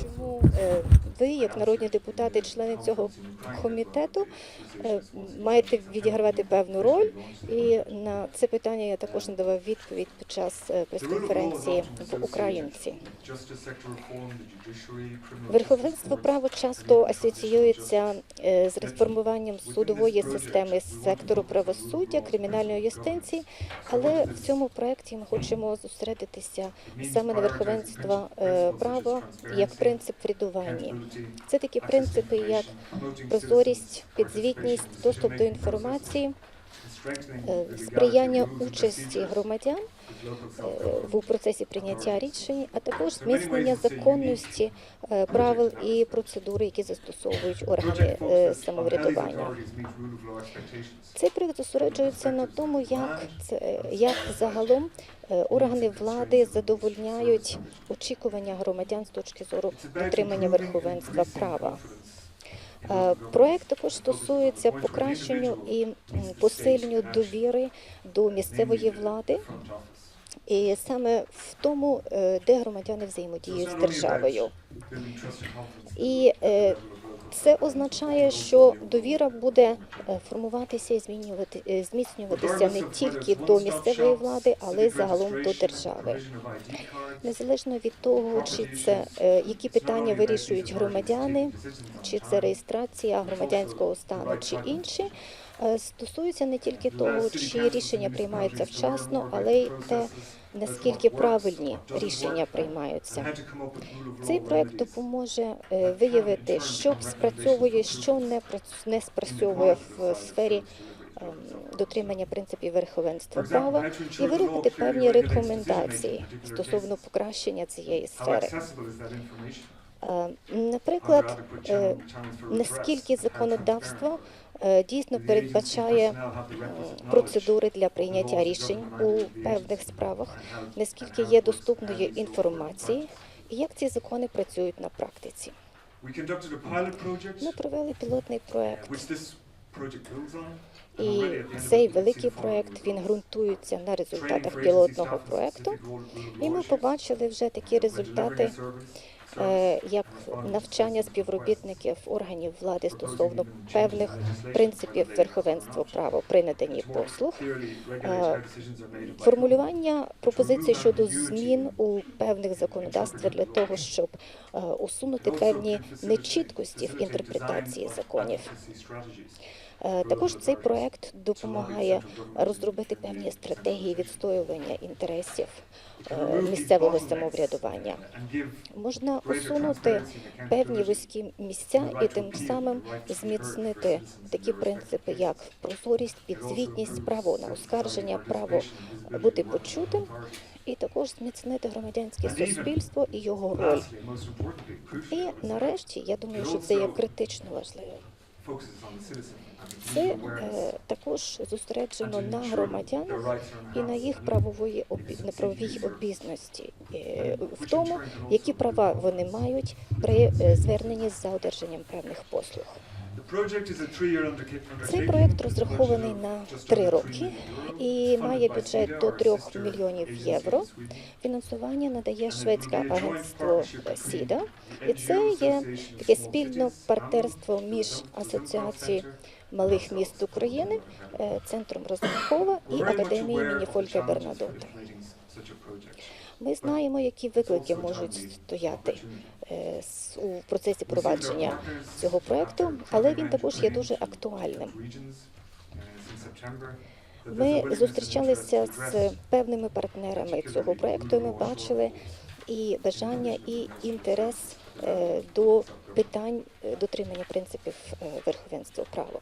Чому е, ви, як народні депутати, члени цього комітету, е, маєте відігравати певну роль? І на це питання я також надавав відповідь під час е, прес-конференції в Українці. Верховенство права часто асоціюється з реформуванням судової системи сектору правосуддя, кримінальної юстиції, але в цьому проєкті ми хочемо зосередитися саме на верховенство е, права як принцип врядування. Це такі принципи, як прозорість, підзвітність, доступ до інформації, сприяння участі громадян е, в процесі прийняття рішень, а також зміцнення законності е, правил і процедури, які застосовують органи самоврядування. Цей проект зосереджується на тому, як це як загалом е, органи влади задовольняють очікування громадян з точки зору дотримання верховенства права. Е, Проект також стосується покращенню і посиленню довіри до місцевої влади, і саме в тому, е, де громадяни взаємодіють з державою. І е, це означає, що довіра буде е, формуватися і змінювати е, зміцнюватися не тільки до місцевої влади, але й загалом до держави. Незалежно від того, чи це е, які питання вирішують громадяни, чи це реєстрація громадянського стану, чи інші. Е, Стосується не тільки того, чи рішення приймаються вчасно, але й те, наскільки правильні рішення приймаються. Цей проект допоможе е, виявити, що спрацьовує, що не прац- спрацьовує в сфері ем, дотримання принципів верховенства права і виробити певні рекомендації стосовно покращення цієї сфери. Е, Наприклад, наскільки законодавство дійсно передбачає процедури для прийняття рішень у певних справах, наскільки є доступної інформації, і як ці закони працюють на практиці. Ми провели пілотний проект, і цей великий проект він ґрунтується на результатах пілотного проекту. І ми побачили вже такі результати, е, як навчання співробітників органів влади стосовно певних принципів верховенства права при наданні послуг. Е, Формулювання пропозицій щодо змін у певних законодавствах для того, щоб е, усунути певні нечіткості в інтерпретації законів. Е, Також цей проект допомагає розробити певні стратегії відстоювання інтересів е, місцевого самоврядування. Можна усунути певні вузькі місця і тим самим зміцнити такі принципи, як прозорість, підзвітність, право на оскарження, право бути почутим, і також зміцнити громадянське суспільство і його роль. І нарешті я думаю, що це є критично важливо. Це е, також зосереджено на громадянах і на їх правової обі... на правовій обізності, е, в тому, які права вони мають при е, зверненні за одержанням певних послуг. Цей проект розрахований на три роки і має бюджет до 3 мільйонів євро. Фінансування надає шведське агентство СІДА, і це є таке спільне партнерство між асоціацією малих міст України, е, центром Розрахова і академією імені Фолька Бернадота. Ми знаємо, які виклики можуть стояти у процесі провадження цього проекту, але він також є дуже актуальним. Ми зустрічалися з певними партнерами цього проекту. Ми бачили і бажання, і інтерес е, до питань е, дотримання принципів е, верховенства права.